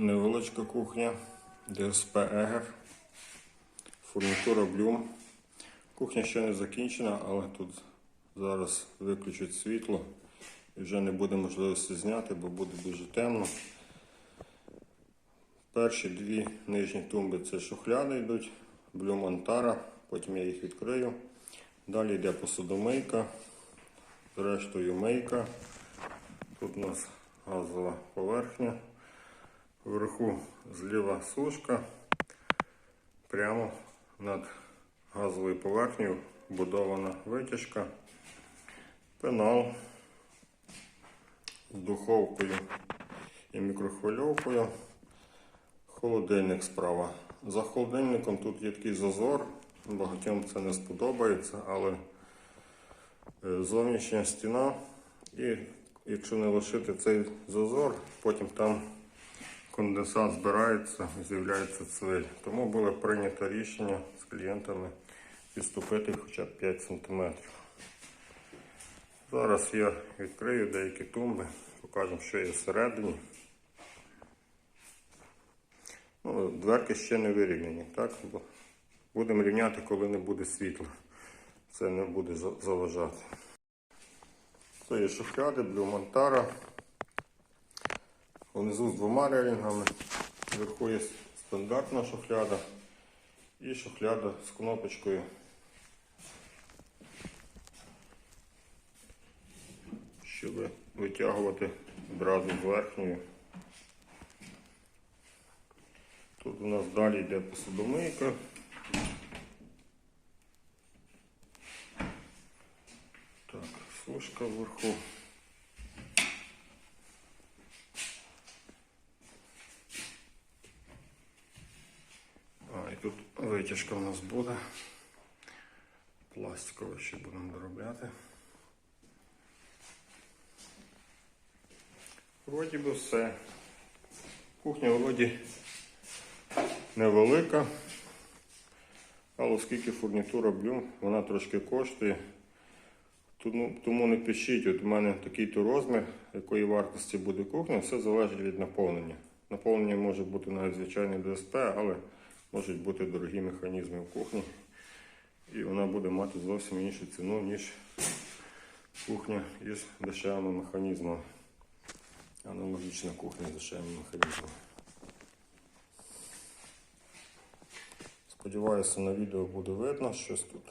невеличка кухня, ДСП Егер, фурнітура Блюм. Кухня ще не закінчена, але тут зараз виключать світло і вже не буде можливості зняти, бо буде дуже темно. Перші дві нижні тумби це шухляди йдуть, Блюм Антара, потім я їх відкрию. Далі йде посудомийка, зрештою мийка. Тут у нас газова поверхня. Вверху зліва сушка. Прямо над газовою поверхнею будована витяжка, пенал з духовкою і мікрохвильовкою. Холодильник справа. За холодильником тут є такий зазор. Багатьом це не сподобається, але е, зовнішня стіна. І якщо не лишити цей зазор, потім там конденсат збирається, з'являється цвиль. Тому було прийнято рішення з клієнтами відступити хоча б 5 см. Зараз я відкрию деякі тумби, покажемо, що є всередині. Ну, дверки ще не вирівняні, так? Бо будемо рівняти, коли не буде світла. Це не буде за- заважати. Це є шухляди, блюмонтара. Внизу з двома релінгами. Вверху є стандартна шухляда і шухляда з кнопочкою. Щоб витягувати одразу з верхньою. Тут у нас далі йде посудомийка. Так, сушка вверху. Тут витяжка у нас буде. Пластикова ще будемо доробляти. Вроді би все. Кухня вроді невелика. Але оскільки фурнітура блюм, вона трошки коштує. Тому, тому не пишіть, от у мене такий-то розмір, якої вартості буде кухня, все залежить від наповнення. Наповнення може бути навіть звичайний ДСП, але можуть бути дорогі механізми в кухні. І вона буде мати зовсім іншу ціну, ніж кухня із дешевими механізмами. Аналогічна кухня з дешевими механізмами. Сподіваюся, на відео буде видно щось тут.